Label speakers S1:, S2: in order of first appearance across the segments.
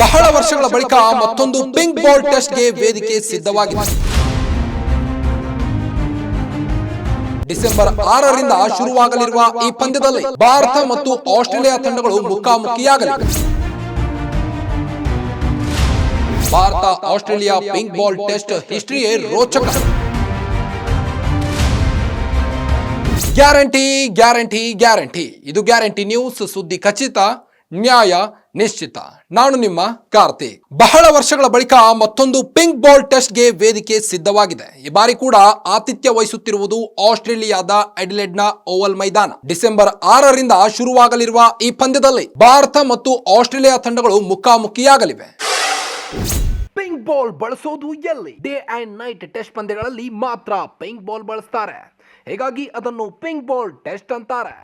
S1: ಬಹಳ ವರ್ಷಗಳ ಬಳಿಕ ಮತ್ತೊಂದು ಪಿಂಕ್ ಬಾಲ್ ಟೆಸ್ಟ್ಗೆ ವೇದಿಕೆ ಸಿದ್ಧವಾಗಿದೆ. ಡಿಸೆಂಬರ್ ಆರರಿಂದ ಶುರುವಾಗಲಿರುವ ಈ ಪಂದ್ಯದಲ್ಲಿ ಭಾರತ ಮತ್ತು ಆಸ್ಟ್ರೇಲಿಯಾ ತಂಡಗಳು ಮುಖಾಮುಖಿಯಾಗಲಿವೆ. Bharat Australia pink ball test ಹಿಸ್ಟ್ರಿಯೇ ರೋಚಕ. Guarantee guarantee guarantee. ಇದು ಗ್ಯಾರಂಟಿ ನ್ಯೂಸ್ ಸುದ್ದಿ ಖಚಿತ. ನ್ಯಾಯ ನಿಶ್ಚಿತ. ನಾನು ನಿಮ್ಮ ಕಾರ್ತಿಕ್ ಬಹಳ ವರ್ಷಗಳ ಬಳಿಕ ಮತ್ತೊಂದು ಪಿಂಕ್ ಬಾಲ್ ಟೆಸ್ಟ್ಗೆ ವೇದಿಕೆ ಸಿದ್ಧವಾಗಿದೆ. ಈ ಬಾರಿ ಕೂಡ ಆತಿಥ್ಯ ವಹಿಸುತ್ತಿರುವುದು ಆಸ್ಟ್ರೇಲಿಯಾದ ಅಡಿಲೆಡ್ನ ಓವಲ್ ಮೈದಾನ. ಡಿಸೆಂಬರ್ ಆರರಿಂದ ಶುರುವಾಗಲಿರುವ ಈ ಪಂದ್ಯದಲ್ಲಿ ಭಾರತ ಮತ್ತು ಆಸ್ಟ್ರೇಲಿಯಾ ತಂಡಗಳು ಮುಖಾಮುಖಿಯಾಗಲಿವೆ. ಪಿಂಕ್ ಬಾಲ್ ಬಳಸೋದು ಎಲ್ಲಿ? ಡೇ ಅಂಡ್ ನೈಟ್ ಟೆಸ್ಟ್ ಪಂದ್ಯಗಳಲ್ಲಿ ಮಾತ್ರ ಪಿಂಕ್ ಬಾಲ್ ಬಳಸ್ತಾರೆ. ಹೀಗಾಗಿ ಅದನ್ನು ಪಿಂಕ್ ಬಾಲ್ ಟೆಸ್ಟ್ ಅಂತಾರೆ.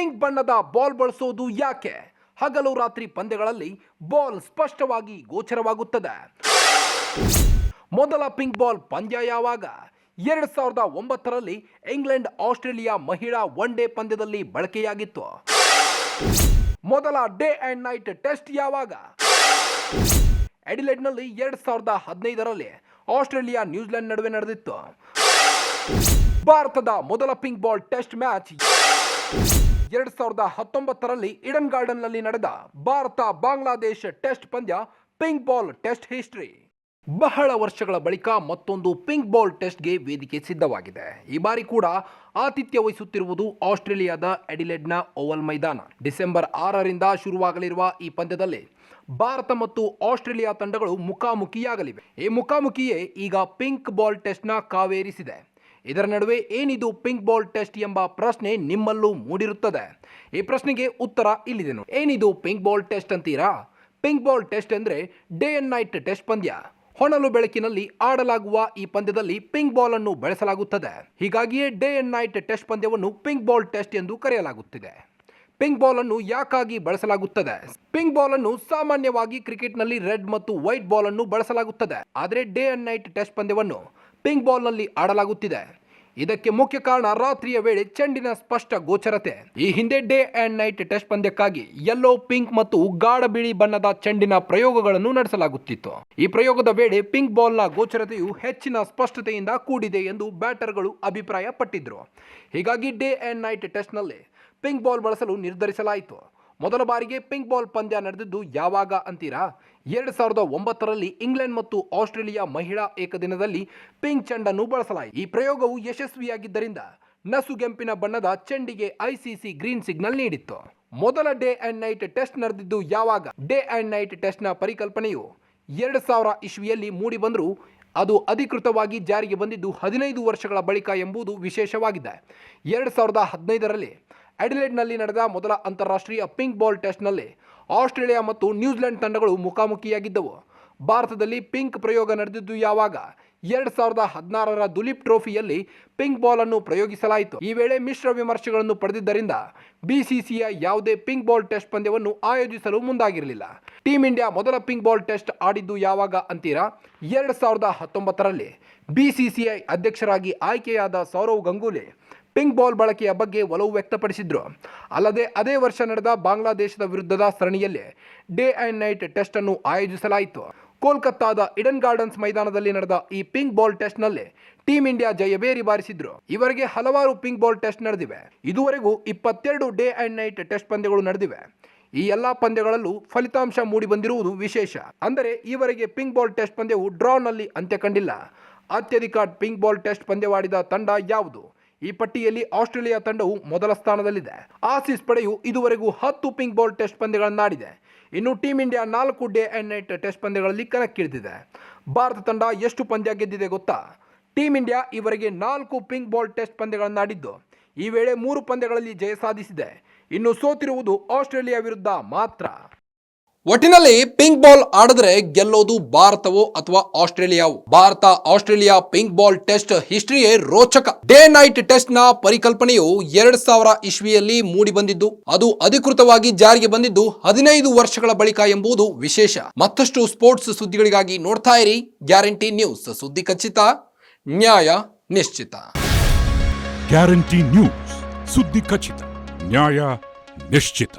S1: ಪಿಂಕ್ ಬಣ್ಣದ ಬಾಲ್ ಬಳಸೋದು ಯಾಕೆ? ಹಗಲು ರಾತ್ರಿ ಪಂದ್ಯಗಳಲ್ಲಿ ಬಾಲ್ ಸ್ಪಷ್ಟವಾಗಿ ಗೋಚರವಾಗುತ್ತದೆ. ಮೊದಲ ಪಿಂಕ್ ಬಾಲ್ ಪಂದ್ಯ ಯಾವಾಗ? ಎರಡ್ ಸಾವಿರದ ಒಂಬತ್ತರಲ್ಲಿ ಇಂಗ್ಲೆಂಡ್ ಆಸ್ಟ್ರೇಲಿಯಾ ಮಹಿಳಾ ಒನ್ ಡೇ ಪಂದ್ಯದಲ್ಲಿ ಬಳಕೆಯಾಗಿತ್ತು. ಮೊದಲ ಡೇ ಅಂಡ್ ನೈಟ್ ಟೆಸ್ಟ್ ಯಾವಾಗ? ಎಡಿಲೆಡ್ನಲ್ಲಿ ಎರಡ್ ಸಾವಿರದ ಹದಿನೈದರಲ್ಲಿ ಆಸ್ಟ್ರೇಲಿಯಾ ನ್ಯೂಜಿಲೆಂಡ್ ನಡುವೆ ನಡೆದಿತ್ತು. ಭಾರತದ ಮೊದಲ ಪಿಂಕ್ ಬಾಲ್ ಟೆಸ್ಟ್ ಮ್ಯಾಚ್ ಎರಡ್ ಸಾವಿರದ ಹತ್ತೊಂಬತ್ತರಲ್ಲಿ ಇಡನ್ ಗಾರ್ಡನ್ನಲ್ಲಿ ನಡೆದ ಭಾರತ ಬಾಂಗ್ಲಾದೇಶ ಟೆಸ್ಟ್ ಪಂದ್ಯ ಪಿಂಕ್ ಬಾಲ್ ಟೆಸ್ಟ್ ಹಿಸ್ಟ್ರಿ. ಬಹಳ ವರ್ಷಗಳ ಬಳಿಕ ಮತ್ತೊಂದು ಪಿಂಕ್ ಬಾಲ್ ಟೆಸ್ಟ್ಗೆ ವೇದಿಕೆ ಸಿದ್ಧವಾಗಿದೆ. ಈ ಬಾರಿ ಕೂಡ ಆತಿಥ್ಯ ವಹಿಸುತ್ತಿರುವುದು ಆಸ್ಟ್ರೇಲಿಯಾದ ಎಡಿಲೆಡ್ನ ಓವಲ್ ಮೈದಾನ. ಡಿಸೆಂಬರ್ ಆರರಿಂದ ಶುರುವಾಗಲಿರುವ ಈ ಪಂದ್ಯದಲ್ಲಿ ಭಾರತ ಮತ್ತು ಆಸ್ಟ್ರೇಲಿಯಾ ತಂಡಗಳು ಮುಖಾಮುಖಿಯಾಗಲಿವೆ. ಈ ಮುಖಾಮುಖಿಯೇ ಈಗ ಪಿಂಕ್ ಬಾಲ್ ಟೆಸ್ಟ್ನ ಕಾವೇರಿಸಿದೆ. ಇದರ ನಡುವೆ ಏನಿದು ಪಿಂಕ್ ಬಾಲ್ ಟೆಸ್ಟ್ ಎಂಬ ಪ್ರಶ್ನೆ ನಿಮ್ಮಲ್ಲೂ ಮೂಡಿರುತ್ತದೆ. ಈ ಪ್ರಶ್ನೆಗೆ ಉತ್ತರ ಇಲ್ಲಿದೆ ನೋಡಿ. ಏನಿದು ಪಿಂಕ್ ಬಾಲ್ ಟೆಸ್ಟ್ ಅಂತೀರಾ? ಪಿಂಕ್ ಬಾಲ್ ಟೆಸ್ಟ್ ಅಂದ್ರೆ ಡೇ ಅಂಡ್ ನೈಟ್ ಟೆಸ್ಟ್ ಪಂದ್ಯ. ಹೊಣಲು ಬೆಳಕಿನಲ್ಲಿ ಆಡಲಾಗುವ ಈ ಪಂದ್ಯದಲ್ಲಿ ಪಿಂಕ್ ಬಾಲ್ ಅನ್ನು ಬಳಸಲಾಗುತ್ತದೆ. ಹೀಗಾಗಿಯೇ ಡೇ ಅಂಡ್ ನೈಟ್ ಟೆಸ್ಟ್ ಪಂದ್ಯವನ್ನು ಪಿಂಕ್ ಬಾಲ್ ಟೆಸ್ಟ್ ಎಂದು ಕರೆಯಲಾಗುತ್ತಿದೆ. ಪಿಂಕ್ ಬಾಲ್ ಅನ್ನು ಯಾಕಾಗಿ ಬಳಸಲಾಗುತ್ತದೆ? ಪಿಂಕ್ ಬಾಲ್ ಅನ್ನು ಸಾಮಾನ್ಯವಾಗಿ ಕ್ರಿಕೆಟ್ನಲ್ಲಿ ರೆಡ್ ಮತ್ತು ವೈಟ್ ಬಾಲ್ ಅನ್ನು ಬಳಸಲಾಗುತ್ತದೆ. ಆದರೆ ಡೇ ಅಂಡ್ ನೈಟ್ ಟೆಸ್ಟ್ ಪಂದ್ಯವನ್ನು ಪಿಂಕ್ ಬಾಲ್ನಲ್ಲಿ ಆಡಲಾಗುತ್ತಿದೆ. ಇದಕ್ಕೆ ಮುಖ್ಯ ಕಾರಣ ರಾತ್ರಿಯ ವೇಳೆ ಚೆಂಡಿನ ಸ್ಪಷ್ಟ ಗೋಚರತೆ. ಈ ಹಿಂದೆ ಡೇ ಅಂಡ್ ನೈಟ್ ಟೆಸ್ಟ್ ಪಂದ್ಯಕ್ಕಾಗಿ ಯೆಲ್ಲೋ ಪಿಂಕ್ ಮತ್ತು ಗಾಢ ಬಿಳಿ ಬಣ್ಣದ ಚೆಂಡಿನ ಪ್ರಯೋಗಗಳನ್ನು ನಡೆಸಲಾಗುತ್ತಿತ್ತು. ಈ ಪ್ರಯೋಗದ ವೇಳೆ ಪಿಂಕ್ ಬಾಲ್ನ ಗೋಚರತೆಯು ಹೆಚ್ಚಿನ ಸ್ಪಷ್ಟತೆಯಿಂದ ಕೂಡಿದೆ ಎಂದು ಬ್ಯಾಟರ್ಗಳು ಅಭಿಪ್ರಾಯ ಪಟ್ಟಿದ್ರು ಹೀಗಾಗಿ ಡೇ ಅಂಡ್ ನೈಟ್ ಟೆಸ್ಟ್ನಲ್ಲಿ ಪಿಂಕ್ ಬಾಲ್ ಬಳಸಲು ನಿರ್ಧರಿಸಲಾಯಿತು. ಮೊದಲ ಬಾರಿಗೆ ಪಿಂಕ್ ಬಾಲ್ ಪಂದ್ಯ ನಡೆದಿದ್ದು ಯಾವಾಗ ಅಂತೀರಾ? ಎರಡು ಸಾವಿರದ ಒಂಬತ್ತರಲ್ಲಿ ಇಂಗ್ಲೆಂಡ್ ಮತ್ತು ಆಸ್ಟ್ರೇಲಿಯಾ ಮಹಿಳಾ ಏಕದಿನದಲ್ಲಿ ಪಿಂಕ್ ಚೆಂಡನ್ನು ಬಳಸಲಾಯಿತು. ಈ ಪ್ರಯೋಗವು ಯಶಸ್ವಿಯಾಗಿದ್ದರಿಂದ ನಸುಗೆಂಪಿನ ಬಣ್ಣದ ಚೆಂಡಿಗೆ ಐಸಿಸಿ ಗ್ರೀನ್ ಸಿಗ್ನಲ್ ನೀಡಿತ್ತು. ಮೊದಲ ಡೇ ಅಂಡ್ ನೈಟ್ ಟೆಸ್ಟ್ ನಡೆದಿದ್ದು ಯಾವಾಗ? ಡೇ ಅಂಡ್ ನೈಟ್ ಟೆಸ್ಟ್ನ ಪರಿಕಲ್ಪನೆಯು ಎರಡು ಸಾವಿರ ಇಸ್ವಿಯಲ್ಲಿ ಮೂಡಿಬಂದರೂ ಅದು ಅಧಿಕೃತವಾಗಿ ಜಾರಿಗೆ ಬಂದಿದ್ದು ಹದಿನೈದು ವರ್ಷಗಳ ಬಳಿಕ ಎಂಬುದು ವಿಶೇಷವಾಗಿದೆ. ಎರಡು ಸಾವಿರದ ಹದಿನೈದರಲ್ಲಿ ಅಡಿಲೆಡ್ನಲ್ಲಿ ನಡೆದ ಮೊದಲ ಅಂತಾರಾಷ್ಟ್ರೀಯ ಪಿಂಕ್ ಬಾಲ್ ಟೆಸ್ಟ್ನಲ್ಲಿ ಆಸ್ಟ್ರೇಲಿಯಾ ಮತ್ತು ನ್ಯೂಜಿಲೆಂಡ್ ತಂಡಗಳು ಮುಖಾಮುಖಿಯಾಗಿದ್ದವು. ಭಾರತದಲ್ಲಿ ಪಿಂಕ್ ಪ್ರಯೋಗ ನಡೆದಿದ್ದು ಯಾವಾಗ? ಎರಡ್ ಸಾವಿರದ ಹದಿನಾರರ ದುಲೀಪ್ ಟ್ರೋಫಿಯಲ್ಲಿ ಪಿಂಕ್ ಬಾಲ್ ಅನ್ನು ಪ್ರಯೋಗಿಸಲಾಯಿತು. ಈ ವೇಳೆ ಮಿಶ್ರ ವಿಮರ್ಶೆಗಳನ್ನು ಪಡೆದಿದ್ದರಿಂದ ಬಿಸಿಸಿಐ ಯಾವುದೇ ಪಿಂಕ್ ಬಾಲ್ ಟೆಸ್ಟ್ ಪಂದ್ಯವನ್ನು ಆಯೋಜಿಸಲು ಮುಂದಾಗಿರಲಿಲ್ಲ. ಟೀಂ ಇಂಡಿಯಾ ಮೊದಲ ಪಿಂಕ್ ಬಾಲ್ ಟೆಸ್ಟ್ ಆಡಿದ್ದು ಯಾವಾಗ ಅಂತೀರಾ? ಎರಡ್ ಸಾವಿರದ ಹತ್ತೊಂಬತ್ತರಲ್ಲಿ ಬಿಸಿಸಿಐ ಅಧ್ಯಕ್ಷರಾಗಿ ಆಯ್ಕೆಯಾದ ಸೌರವ್ ಗಂಗೂಲಿ ಪಿಂಕ್ ಬಾಲ್ ಬಳಕೆಯ ಬಗ್ಗೆ ಒಲವು ವ್ಯಕ್ತಪಡಿಸಿದ್ರು. ಅಲ್ಲದೆ ಅದೇ ವರ್ಷ ನಡೆದ ಬಾಂಗ್ಲಾದೇಶದ ವಿರುದ್ಧದ ಸರಣಿಯಲ್ಲಿ ಡೇ ಆ್ಯಂಡ್ ನೈಟ್ ಟೆಸ್ಟ್ ಅನ್ನು ಆಯೋಜಿಸಲಾಯಿತು. ಕೋಲ್ಕತ್ತಾದ ಇಡನ್ ಗಾರ್ಡನ್ಸ್ ಮೈದಾನದಲ್ಲಿ ನಡೆದ ಈ ಪಿಂಕ್ ಬಾಲ್ ಟೆಸ್ಟ್ನಲ್ಲಿ ಟೀಂ ಇಂಡಿಯಾ ಜಯಬೇರಿ ಬಾರಿಸಿದ್ರು. ಇವರಿಗೆ ಹಲವಾರು ಪಿಂಕ್ ಬಾಲ್ ಟೆಸ್ಟ್ ನಡೆದಿವೆ. ಇದುವರೆಗೂ ಇಪ್ಪತ್ತೆರಡು ಡೇ ಆ್ಯಂಡ್ ನೈಟ್ ಟೆಸ್ಟ್ ಪಂದ್ಯಗಳು ನಡೆದಿವೆ. ಈ ಎಲ್ಲಾ ಪಂದ್ಯಗಳಲ್ಲೂ ಫಲಿತಾಂಶ ಮೂಡಿ ಬಂದಿರುವುದು ವಿಶೇಷ. ಅಂದರೆ ಈವರೆಗೆ ಪಿಂಕ್ ಬಾಲ್ ಟೆಸ್ಟ್ ಪಂದ್ಯವು ಡ್ರಾನಲ್ಲಿ ಅಂತ್ಯ ಕಂಡಿಲ್ಲ. ಅತ್ಯಧಿಕ ಪಿಂಕ್ ಬಾಲ್ ಟೆಸ್ಟ್ ಪಂದ್ಯವಾಡಿದ ತಂಡ ಯಾವುದು? ಈ ಪಟ್ಟಿಯಲ್ಲಿ ಆಸ್ಟ್ರೇಲಿಯಾ ತಂಡವು ಮೊದಲ ಸ್ಥಾನದಲ್ಲಿದೆ. ಆಸೀಸ್ ಪಡೆಯು ಇದುವರೆಗೂ ಹತ್ತು ಪಿಂಕ್ ಬಾಲ್ ಟೆಸ್ಟ್ ಪಂದ್ಯಗಳನ್ನಾಡಿದೆ. ಇನ್ನು ಟೀಂ ಇಂಡಿಯಾ ನಾಲ್ಕು ಡೇ ಆ್ಯಂಡ್ ನೈಟ್ ಟೆಸ್ಟ್ ಪಂದ್ಯಗಳಲ್ಲಿ ಕಣಕ್ಕಿಳಿದಿದೆ. ಭಾರತ ತಂಡ ಎಷ್ಟು ಪಂದ್ಯ ಗೆದ್ದಿದೆ ಗೊತ್ತಾ? ಟೀಂ ಇಂಡಿಯಾ ಈವರೆಗೆ ನಾಲ್ಕು ಪಿಂಕ್ ಬಾಲ್ ಟೆಸ್ಟ್ ಪಂದ್ಯಗಳನ್ನಾಡಿದ್ದು. ಈ ವೇಳೆ ಮೂರು ಪಂದ್ಯಗಳಲ್ಲಿ ಜಯ ಸಾಧಿಸಿದೆ. ಇನ್ನು ಸೋತಿರುವುದು ಆಸ್ಟ್ರೇಲಿಯಾ ವಿರುದ್ಧ ಮಾತ್ರ. ಒಟ್ಟಿನಲ್ಲಿ ಪಿಂಕ್ ಬಾಲ್ ಆಡಿದ್ರೆ ಗೆಲ್ಲೋದು ಭಾರತವೋ ಅಥವಾ ಆಸ್ಟ್ರೇಲಿಯಾವೋ? Bharat, Australia pink ball test ಹಿಸ್ಟ್ರಿಯೇ ರೋಚಕ. ಡೇ ನೈಟ್ ಟೆಸ್ಟ್ನ ಪರಿಕಲ್ಪನೆಯು ಎರಡ್ ಸಾವಿರ ಇಸ್ವಿಯಲ್ಲಿ ಮೂಡಿ ಬಂದಿದ್ದು, ಅದು ಅಧಿಕೃತವಾಗಿ ಜಾರಿಗೆ ಬಂದಿದ್ದು ಹದಿನೈದು ವರ್ಷಗಳ ಬಳಿಕ ಎಂಬುದು ವಿಶೇಷ. ಮತ್ತಷ್ಟು ಸ್ಪೋರ್ಟ್ಸ್ ಸುದ್ದಿಗಳಿಗಾಗಿ ನೋಡ್ತಾ ಇರಿ ಗ್ಯಾರಂಟಿ ನ್ಯೂಸ್. ಸುದ್ದಿ ಖಚಿತ, ನ್ಯಾಯ ನಿಶ್ಚಿತ.
S2: ಗ್ಯಾರಂಟಿ ನ್ಯೂಸ್, ಸುದ್ದಿ ಖಚಿತ, ನ್ಯಾಯ ನಿಶ್ಚಿತ.